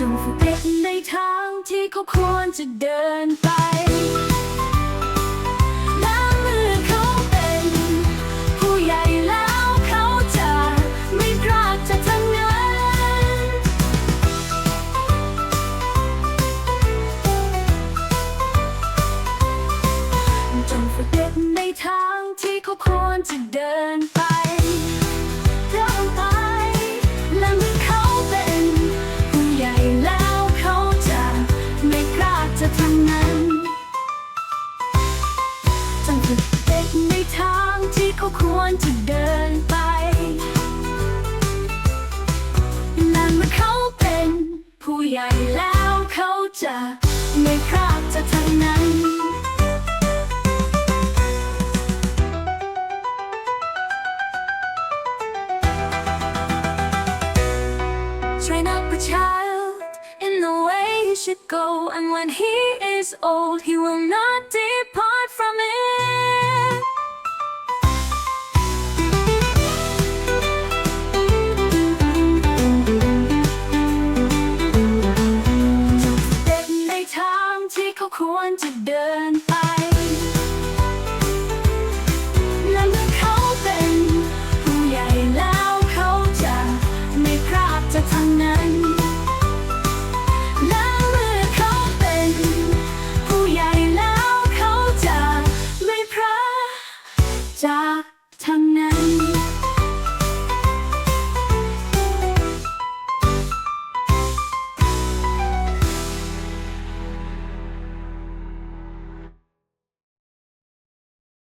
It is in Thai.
จงฝึกเด็กในทางที่เขาควรจะเดินไป จะทางนั้นจังฝึกเด็กในทางที่เขาควรจะเดินไปและเมื่อเขาเป็น ผู้ใหญ่แล้วเขาจะไม่พลาดจะทางนั้น Train up a child in the way he should go, and when he is old, he will not depart from it. Don't forget ในทางที่เขาควรจะเดิน ผู้